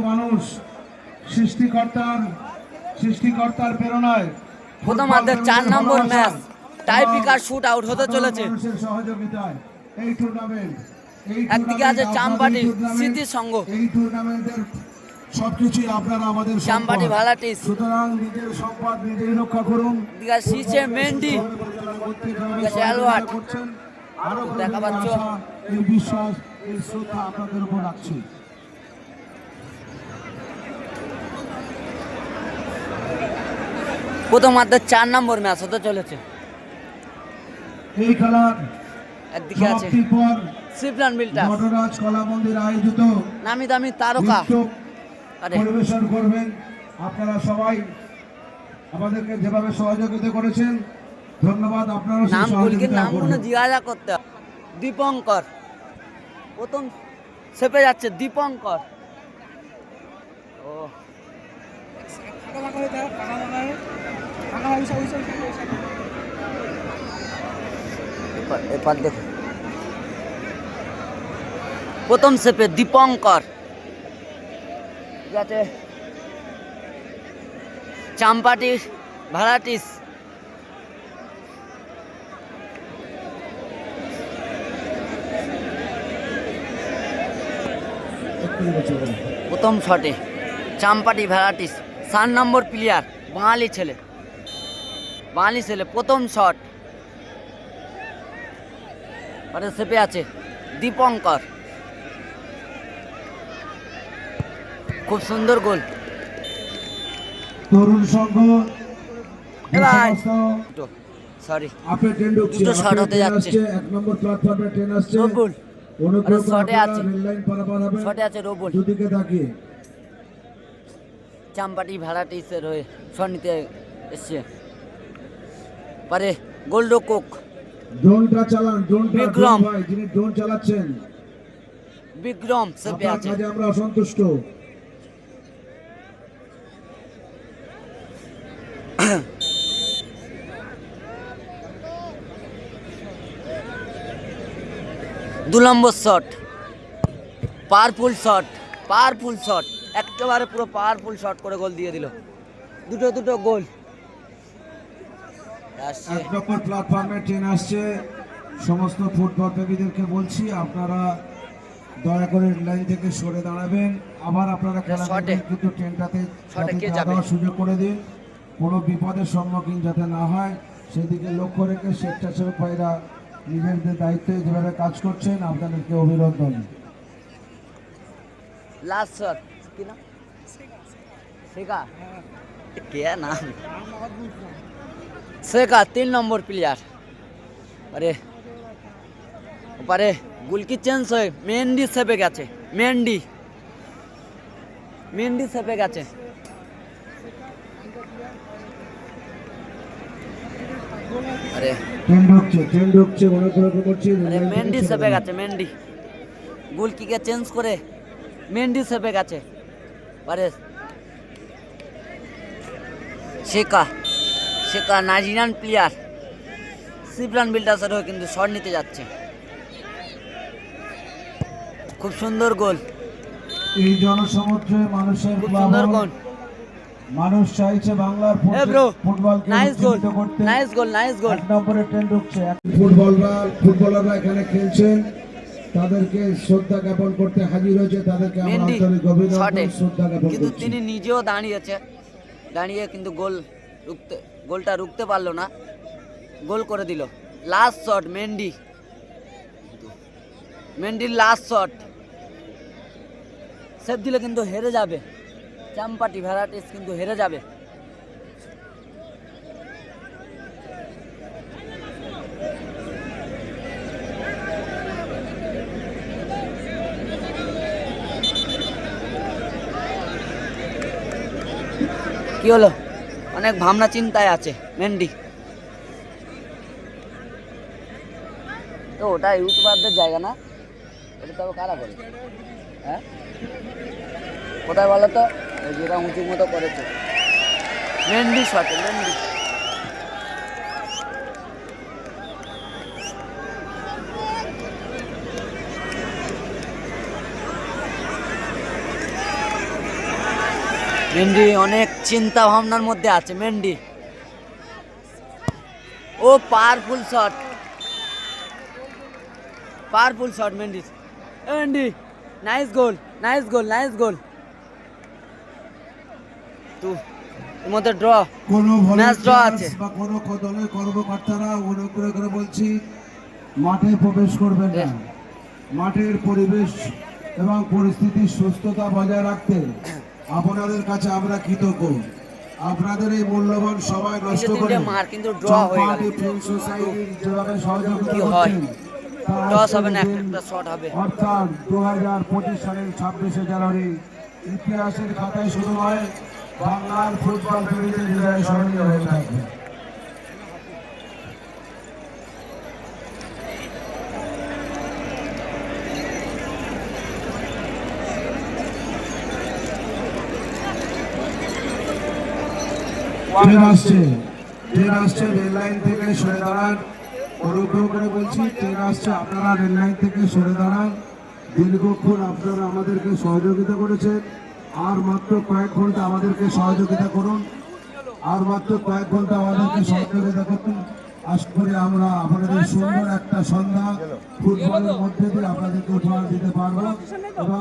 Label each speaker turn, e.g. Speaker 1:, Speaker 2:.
Speaker 1: মানুষ সৃষ্টিকর্তার সৃষ্টিকর্তার প্রেরণায়
Speaker 2: প্রথমার্ধের চার নম্বর ম্যাচ টাইপিকার শুট আউট হতে চলেছে।
Speaker 1: সহযোগিতায় এই টুর্নামেন্ট
Speaker 2: একদিকে আছে চাম্পাটি স্মৃতি সংঘ।
Speaker 1: এই টুর্নামেন্টের সবকিছুই আপনারা আমাদের
Speaker 2: চাম্পাটি ভালাটিস।
Speaker 1: সুতরাং নিজের সম্পদ নিজেই রক্ষা করুন।
Speaker 2: এদিকে সিচে মেন্ডি ঠিক অ্যালওয়ার্ড।
Speaker 1: আরও
Speaker 2: দেখা পাচ্ছ।
Speaker 1: এই বিশ্বাস এই শ্রদ্ধা আপনাদের উপর রাখছি।
Speaker 2: প্রথমার্ধের চার নম্বর ম্যাচ হতে চলেছে।
Speaker 1: এই খেলার
Speaker 2: একদিকে আছে। সিপ্লান বিল্টার
Speaker 1: নটরাজ কলা মন্দির আয়োজিত।
Speaker 2: নামি দামি তারকা।
Speaker 1: পরিবেশন করবেন আপনারা সবাই। আমাদেরকে যেভাবে সহযোগিতা করেছেন ধন্যবাদ আপনারা
Speaker 2: নাম
Speaker 1: সহযোগিতা
Speaker 2: নাম
Speaker 1: করবেন।
Speaker 2: জিজ্ঞাসা করতে। দীপঙ্কর। প্রথম সেপে যাচ্ছে দীপঙ্কর ও দেখো। প্রথম সেপে দীপঙ্কর। চাম্পাটি ভাড়াটিস। প্রথম শটে চাম্পাটি ভ্যারাইটিস সাত নম্বর প্লেয়ার বাঙালি ছেলে। বাঙালি ছেলে প্রথম শট আরে সেপে আছে। দীপঙ্কর। খুব সুন্দর গোল।
Speaker 1: তরুণ সংঘ।
Speaker 2: সরি দুটো হতে যাচ্ছে।
Speaker 1: এক নম্বর প্ল্যাটফর্মে ট্রেন আসছে।
Speaker 2: রবুল আছে।
Speaker 1: রেল লাইন পারাপার হবেন
Speaker 2: শটে আছে রবুল।
Speaker 1: দুদিকে তাকিয়ে।
Speaker 2: চাম্পাটি ভ্যারাইটিসের হয়ে শট নিতে এসছে। পারে গোল্ড কোক
Speaker 1: ড্রোনটা চালান ড্রোনটা
Speaker 2: বিক্রম।
Speaker 1: ভাই যিনি ড্রোন চালাচ্ছেন।
Speaker 2: বিক্রম সেপে আছে।
Speaker 1: কাজে আমরা অসন্তুষ্ট।
Speaker 2: দু নম্বর shot. Powerful shot powerful shot. একেবারে পুরো পাওয়ারফুল শট করে গোল দিয়ে দিল। দুটো দুটো গোল।
Speaker 1: এক নম্বর প্ল্যাটফর্মে ট্রেন আসছে সমস্ত ফুটবল প্রেমীদেরকে বলছি আপনারা দয়া করে লাইন থেকে সরে দাঁড়াবেন। আবার আপনারা খেলা কিন্তু ট্রেনটাতে সুযোগ করে দিন। কোনো বিপদের সম্মুখীন যাতে না হয় সেদিকে লক্ষ্য রেখে স্বেচ্ছাসেবক ভাইরা নিজেদের দায়িত্বে যেভাবে কাজ করছেন আপনাদেরকে অভিনন্দন।
Speaker 2: লাস্ট শট কি না শেখা। কে নাম? শেখা তিন নম্বর প্লেয়ার আরে ওপারে গুলকি চেঞ্জ হয়ে মেন্ডি সেপে গেছে মেন্ডি মেন্ডি সেপে গেছে। আরে
Speaker 1: সরে
Speaker 2: সেপে গেছে গুলকিকে চেঞ্জ করে মেন্ডি সেপে গেছে। আরে শেখা শেখা নাইজেরিয়ান প্লেয়ার। সিপ্রান বিল্ডার্সের হয়ে কিন্তু শট নিতে যাচ্ছে। খুব সুন্দর গোল।
Speaker 1: এই জনসমুদ্রে মানুষের
Speaker 2: খুব সুন্দর গোল।
Speaker 1: মানুষ চাইছে বাংলার ফুট-
Speaker 2: এ ব্রো
Speaker 1: ফুটবলকে
Speaker 2: nice goal nice goal nice goal
Speaker 1: নম্বরে ট্রেন ঢুকছে। ফুটবলরা ফুটবলাররা এখানে খেলছেন। তাদেরকে শ্রদ্ধা জ্ঞাপন করতে হাজির হয়েছে। তাদেরকে আমরা আন্তরিক অভিনন্দন শ্রদ্ধা জ্ঞাপন
Speaker 2: কিন্তু তিনি নিজেও দাঁড়িয়েছে। দাঁড়িয়ে কিন্তু গোল রুখতে, গোলটা রুখতে পারল না। গোল করে দিল। লাস্ট শট মেন্ডি মেন্ডির লাস্ট শট সেভ দিলে কিন্তু হেরে যাবে। চাম্পাটি ভ্যারাইটিস কিন্তু হেরে যাবে। কি হলো? অনেক ভাবনা চিন্তায় আছে মেন্ডি তো ওটা ইউটিউবারদের জায়গা না? এটা তবে কারা করে? হ্যাঁ? কোথায় বলো তো যেটা উঁচু মতো করেছে। মেন্ডি সাথে মেন্ডি মেন্ডি অনেক চিন্তা ভাবনার মধ্যে আছে মেন্ডি ও powerful shot powerful shot Mendy Mendy nice goal nice goal nice goal তু মধ্যে ড্র
Speaker 1: কোনো
Speaker 2: draw
Speaker 1: volunteers
Speaker 2: আছে।
Speaker 1: বা কোনো দলের কর্মকর্তারা অনুগ্রহ করে বলছি মাঠে প্রবেশ করবেন না। মাঠের পরিবেশ এবং পরিস্থিতির সুস্থতা বজায় রাখতে। আপনাদের কাছে আমরা কৃতজ্ঞ আপনাদের এই মূল্যবান সময় নষ্ট করে
Speaker 2: কিন্তু হয়ে গেল।
Speaker 1: যেভাবে সহযোগিতা
Speaker 2: হয়?
Speaker 1: করছেন
Speaker 2: টস হবে না
Speaker 1: আজকের
Speaker 2: একটা
Speaker 1: দিন
Speaker 2: একটা শট হবে
Speaker 1: অর্থাৎ দু হাজার পঁচিশ সালের ছাব্বিশে জানুয়ারি ইতিহাসের খাতায় শুরু হয় বাংলার ফুটবল প্রেমীদের হৃদয় স্মরণীয় হয়ে থাকবে ট্রেন আসছে ট্রেন আসছে রেল লাইন থেকে সরে দাঁড়ান। অনুগ্রহ করে বলছি ট্রেন আসছে আপনারা রেল লাইন থেকে সরে দাঁড়ান। দীর্ঘক্ষণ আপনারা আমাদেরকে সহযোগিতা করেছেন। আর মাত্র কয়েক ঘণ্টা আমাদেরকে সহযোগিতা করুন। আর মাত্র কয়েক ঘণ্টা আমাদেরকে সহযোগিতা করুন। আশা করি আমরা আপনাদের সুন্দর একটা সন্ধ্যা ফুটবলের মধ্যে দিয়ে আপনাদেরকে উপহার দিতে পারব। এবং